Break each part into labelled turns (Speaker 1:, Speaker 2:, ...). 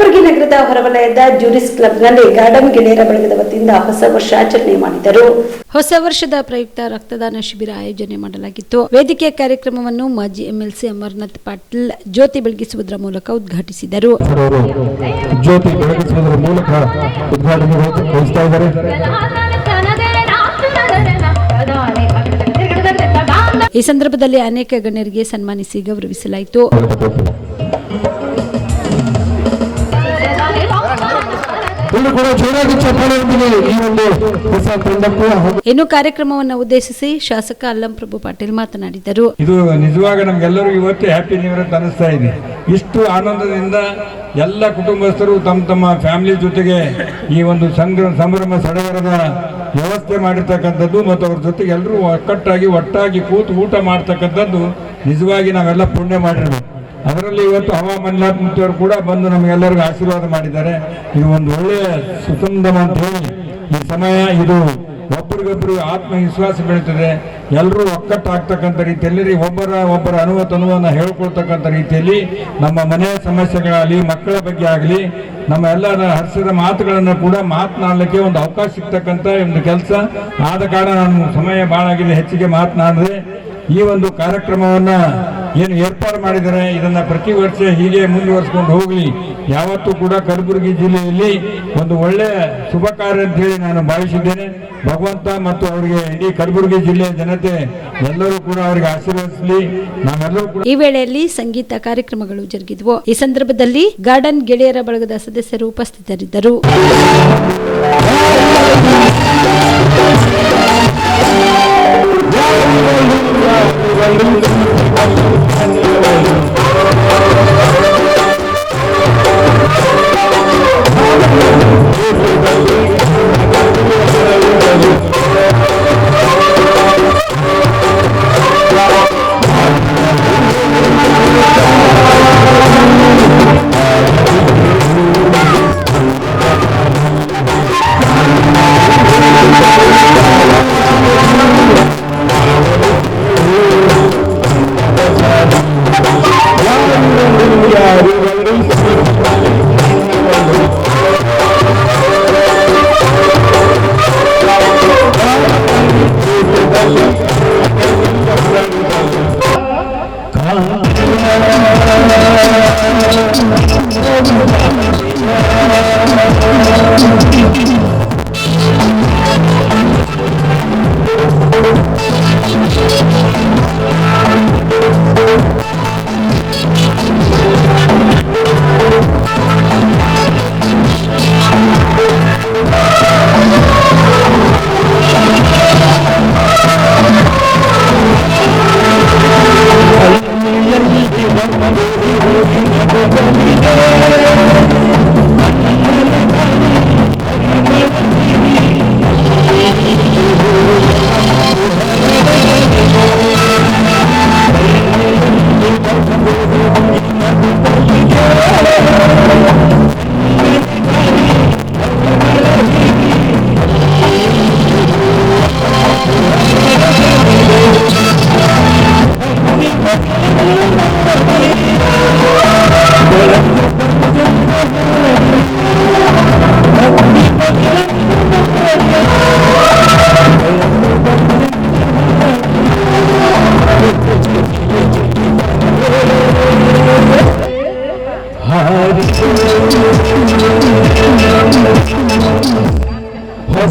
Speaker 1: ಕಲಬುರಗಿ ನಗರದ ಹೊರವಲಯದ ಜೂರಿಸ್ ಕ್ಲಬ್ನಲ್ಲಿ ಗಾರ್ಡನ್ ಗೆಳೆಯರ ಬಳಗದ ವತಿಯಿಂದ ಹೊಸ ವರ್ಷಾಚರಣೆ ಮಾಡಿದರು. ಹೊಸ ವರ್ಷದ ಪ್ರಯುಕ್ತ ರಕ್ತದಾನ ಶಿಬಿರ ಆಯೋಜನೆ ಮಾಡಲಾಗಿತ್ತು. ವೇದಿಕೆ ಕಾರ್ಯಕ್ರಮವನ್ನು ಮಾಜಿ ಎಂಎಲ್ಸಿ ಅಮರನಾಥ್ ಪಾಟೀಲ್ ಜ್ಯೋತಿ ಬೆಳಗಿಸುವುದರ ಮೂಲಕ ಉದ್ಘಾಟಿಸಿದರು.
Speaker 2: ಜ್ಯೋತಿ ಬೆಳಗಿಸುವುದರ ಮೂಲಕ ಉದ್ಘಾಟನೆ ವಹಿಸ್ತಾ ಇದ್ದಾರೆ.
Speaker 1: ಈ ಸಂದರ್ಭದಲ್ಲಿ ಅನೇಕ ಗಣ್ಯರಿಗೆ ಸನ್ಮಾನಿಸಿ ಗೌರವಿಸಲಾಯಿತು.
Speaker 2: ಇನ್ನು
Speaker 1: ಕಾರ್ಯಕ್ರಮವನ್ನು ಉದ್ದೇಶಿಸಿ ಶಾಸಕ ಅಲ್ಲಂ ಪ್ರಭು ಪಾಟೀಲ್ ಮಾತನಾಡಿದರು.
Speaker 3: ಇದು ನಿಜವಾಗ ನಮ್ಗೆಲ್ಲರೂ ಇವತ್ತು ಹ್ಯಾಪಿ ನ್ಯೂ ಇಯರ್ ಅಂತ ಅನಿಸ್ತಾ ಇದೆ. ಇಷ್ಟು ಆನಂದದಿಂದ ಎಲ್ಲ ಕುಟುಂಬಸ್ಥರು ತಮ್ಮ ತಮ್ಮ ಫ್ಯಾಮಿಲಿ ಜೊತೆಗೆ ಈ ಒಂದು ಸಂಭ್ರಮ ಸಂಭ್ರಮ ಸಡಗರದ ವ್ಯವಸ್ಥೆ ಮಾಡಿರ್ತಕ್ಕಂಥದ್ದು ಮತ್ತು ಅವ್ರ ಜೊತೆಗೆ ಎಲ್ಲರೂ ಒಕ್ಕಟ್ಟಾಗಿ ಒಟ್ಟಾಗಿ ಕೂತು ಊಟ ಮಾಡ್ತಕ್ಕಂಥದ್ದು ನಿಜವಾಗಿ ನಾವೆಲ್ಲ ಪುಣ್ಯ ಮಾಡಿರ್ಬೇಕು. ಅದರಲ್ಲಿ ಇವತ್ತು ಮುತ್ತಿಯವರು ಕೂಡ ಬಂದು ನಮಗೆಲ್ಲರಿಗೂ ಆಶೀರ್ವಾದ ಮಾಡಿದ್ದಾರೆ. ಇದು ಒಂದು ಒಳ್ಳೆಯ ಸುಸಂದಮ ಅಂತ ಹೇಳಿ ಈ ಸಮಯ ಇದು ಒಬ್ಬರಿಗೊಬ್ಬರು ಆತ್ಮವಿಶ್ವಾಸ ಬೆಳೀತದೆ ಎಲ್ಲರೂ ಒಕ್ಕಟ್ಟಾಗ್ತಕ್ಕಂಥ ರೀತಿಯಲ್ಲಿ, ಒಬ್ಬರ ಒಬ್ಬರ ಅನುವ ತನುವನ್ನು ಹೇಳ್ಕೊಳ್ತಕ್ಕಂಥ ರೀತಿಯಲ್ಲಿ ನಮ್ಮ ಮನೆಯ ಸಮಸ್ಯೆಗಳಾಗಲಿ, ಮಕ್ಕಳ ಬಗ್ಗೆ ಆಗಲಿ, ನಮ್ಮ ಎಲ್ಲರ ಹರ್ಷದ ಮಾತುಗಳನ್ನು ಕೂಡ ಮಾತನಾಡಲಿಕ್ಕೆ ಒಂದು ಅವಕಾಶ ಸಿಗ್ತಕ್ಕಂಥ ಒಂದು ಕೆಲಸ. ಆದ ಕಾರಣ ನಾನು ಸಮಯ ಭಾಳ ಆಗಿದೆ, ಹೆಚ್ಚಿಗೆ ಮಾತನಾಡದೆ. ಈ ಒಂದು ಕಾರ್ಯಕ್ರಮವನ್ನ ಏನು ಏರ್ಪಾಡು ಮಾಡಿದರೆ ಇದನ್ನ ಪ್ರತಿ ವರ್ಷ ಹೀಗೆ ಮುಂದುವರಿಸ್ಕೊಂಡು ಹೋಗಲಿ. ಯಾವತ್ತೂ ಕೂಡ ಕಲಬುರಗಿ ಜಿಲ್ಲೆಯಲ್ಲಿ ಒಂದು ಒಳ್ಳೆಯ ಶುಭ ಕಾರ್ಯ ಅಂತ ಹೇಳಿ ನಾನು ಭಾವಿಸಿದ್ದೇನೆ. ಭಗವಂತ ಮತ್ತು ಅವರಿಗೆ ಇಡೀ ಕಲಬುರಗಿ ಜಿಲ್ಲೆಯ ಜನತೆ ಎಲ್ಲರೂ ಕೂಡ ಅವರಿಗೆ ಆಶೀರ್ವದಿಸಲಿ. ನಾವೆಲ್ಲರೂ ಕೂಡ
Speaker 1: ಈ ವೇಳೆಯಲ್ಲಿ ಸಂಗೀತ ಕಾರ್ಯಕ್ರಮಗಳು ಜರುಗಿದವು. ಈ ಸಂದರ್ಭದಲ್ಲಿ ಗಾರ್ಡನ್ ಗೆಳೆಯರ ಬಳಗದ ಸದಸ್ಯರು ಉಪಸ್ಥಿತರಿದ್ದರು.
Speaker 4: Thank you. Thank you. Domine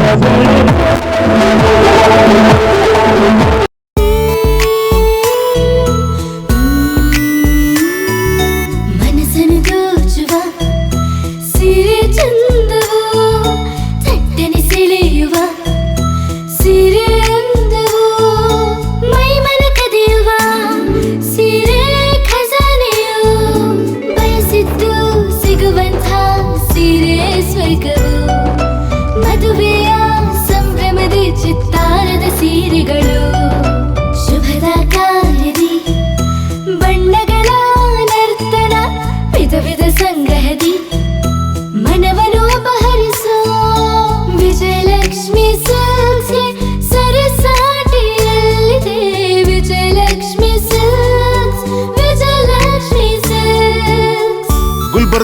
Speaker 4: సజనే